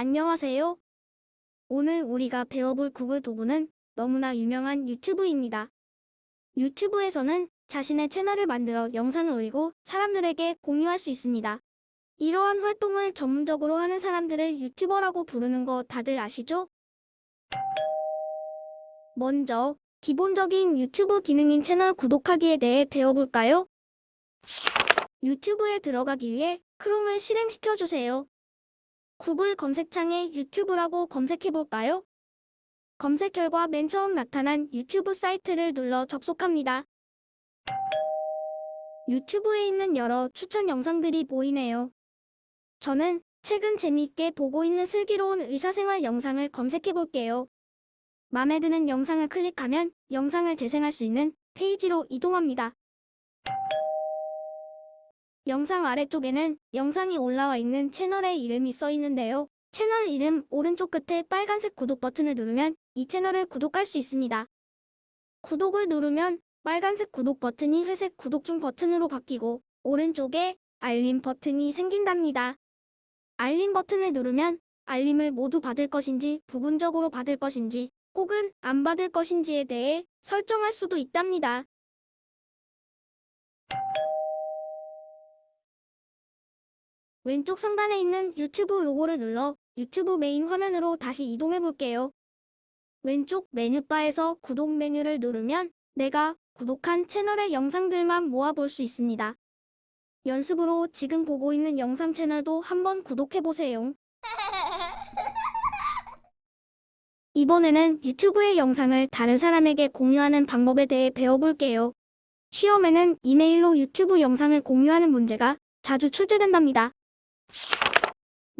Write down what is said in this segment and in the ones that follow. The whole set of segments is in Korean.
안녕하세요. 오늘 우리가 배워볼 구글 도구는 너무나 유명한 유튜브입니다. 유튜브에서는 자신의 채널을 만들어 영상을 올리고 사람들에게 공유할 수 있습니다. 이러한 활동을 전문적으로 하는 사람들을 유튜버라고 부르는 거 다들 아시죠? 먼저 기본적인 유튜브 기능인 채널 구독하기에 대해 배워볼까요? 유튜브에 들어가기 위해 크롬을 실행시켜 주세요. 구글 검색창에 유튜브라고 검색해볼까요? 검색 결과 맨 처음 나타난 유튜브 사이트를 눌러 접속합니다. 유튜브에 있는 여러 추천 영상들이 보이네요. 저는 최근 재미있게 보고 있는 슬기로운 의사생활 영상을 검색해볼게요. 마음에 드는 영상을 클릭하면 영상을 재생할 수 있는 페이지로 이동합니다. 영상 아래쪽에는 영상이 올라와 있는 채널의 이름이 써 있는데요. 채널 이름 오른쪽 끝에 빨간색 구독 버튼을 누르면 이 채널을 구독할 수 있습니다. 구독을 누르면 빨간색 구독 버튼이 회색 구독 중 버튼으로 바뀌고 오른쪽에 알림 버튼이 생긴답니다. 알림 버튼을 누르면 알림을 모두 받을 것인지 부분적으로 받을 것인지 혹은 안 받을 것인지에 대해 설정할 수도 있답니다. 왼쪽 상단에 있는 유튜브 로고를 눌러 유튜브 메인 화면으로 다시 이동해 볼게요. 왼쪽 메뉴바에서 구독 메뉴를 누르면 내가 구독한 채널의 영상들만 모아볼 수 있습니다. 연습으로 지금 보고 있는 영상 채널도 한번 구독해 보세요. 이번에는 유튜브의 영상을 다른 사람에게 공유하는 방법에 대해 배워볼게요. 시험에는 이메일로 유튜브 영상을 공유하는 문제가 자주 출제된답니다.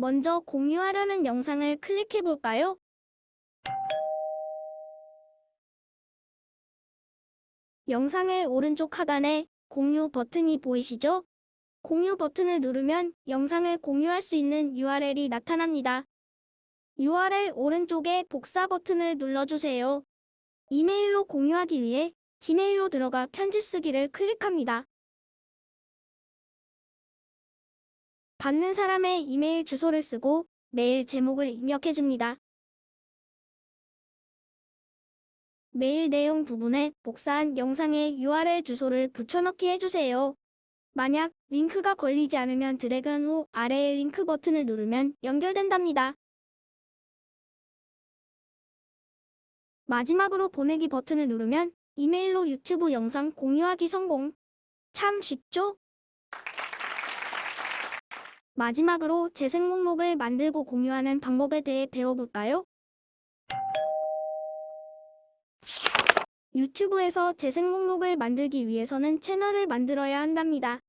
먼저 공유하려는 영상을 클릭해 볼까요? 영상의 오른쪽 하단에 공유 버튼이 보이시죠? 공유 버튼을 누르면 영상을 공유할 수 있는 URL이 나타납니다. URL 오른쪽에 복사 버튼을 눌러주세요. 이메일로 공유하기 위해 지메일로 들어가 편지 쓰기를 클릭합니다. 받는 사람의 이메일 주소를 쓰고 메일 제목을 입력해줍니다. 메일 내용 부분에 복사한 영상의 URL 주소를 붙여넣기 해주세요. 만약 링크가 걸리지 않으면 드래그한 후 아래의 링크 버튼을 누르면 연결된답니다. 마지막으로 보내기 버튼을 누르면 이메일로 유튜브 영상 공유하기 성공. 참 쉽죠? 마지막으로 재생 목록을 만들고 공유하는 방법에 대해 배워볼까요? 유튜브에서 재생 목록을 만들기 위해서는 채널을 만들어야 한답니다.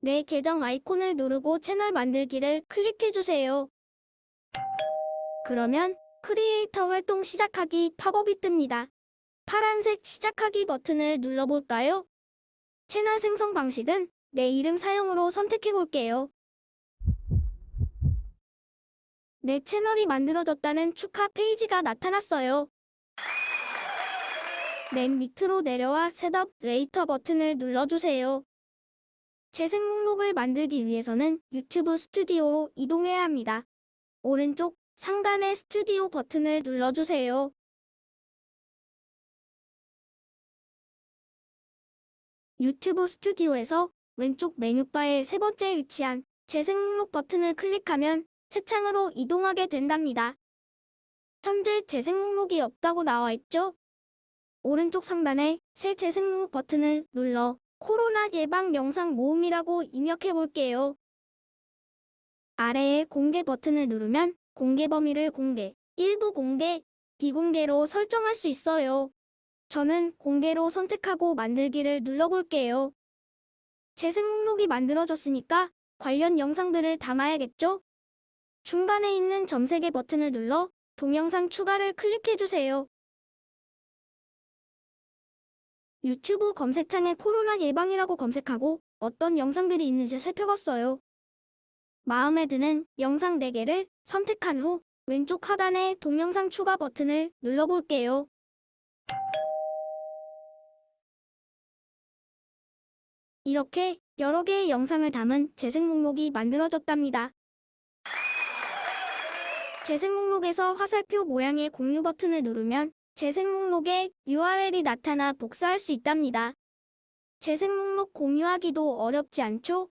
내 계정 아이콘을 누르고 채널 만들기를 클릭해주세요. 그러면 크리에이터 활동 시작하기 팝업이 뜹니다. 파란색 시작하기 버튼을 눌러볼까요? 채널 생성 방식은 내 이름 사용으로 선택해볼게요. 내 채널이 만들어졌다는 축하 페이지가 나타났어요. 맨 밑으로 내려와 셋업 레이터 버튼을 눌러주세요. 재생 목록을 만들기 위해서는 유튜브 스튜디오로 이동해야 합니다. 오른쪽 상단의 스튜디오 버튼을 눌러주세요. 유튜브 스튜디오에서 왼쪽 메뉴바의 세 번째 위치한 재생 목록 버튼을 클릭하면 새 창으로 이동하게 된답니다. 현재 재생 목록이 없다고 나와 있죠? 오른쪽 상단에 새 재생 목록 버튼을 눌러 코로나 예방 영상 모음이라고 입력해 볼게요. 아래에 공개 버튼을 누르면 공개 범위를 공개, 일부 공개, 비공개로 설정할 수 있어요. 저는 공개로 선택하고 만들기를 눌러볼게요. 재생 목록이 만들어졌으니까 관련 영상들을 담아야겠죠? 중간에 있는 점세개 버튼을 눌러 동영상 추가를 클릭해주세요. 유튜브 검색창에 코로나 예방이라고 검색하고 어떤 영상들이 있는지 살펴봤어요. 마음에 드는 영상 4개를 선택한 후 왼쪽 하단의 동영상 추가 버튼을 눌러볼게요. 이렇게 여러 개의 영상을 담은 재생 목록이 만들어졌답니다. 재생 목록에서 화살표 모양의 공유 버튼을 누르면 재생 목록에 URL이 나타나 복사할 수 있답니다. 재생 목록 공유하기도 어렵지 않죠?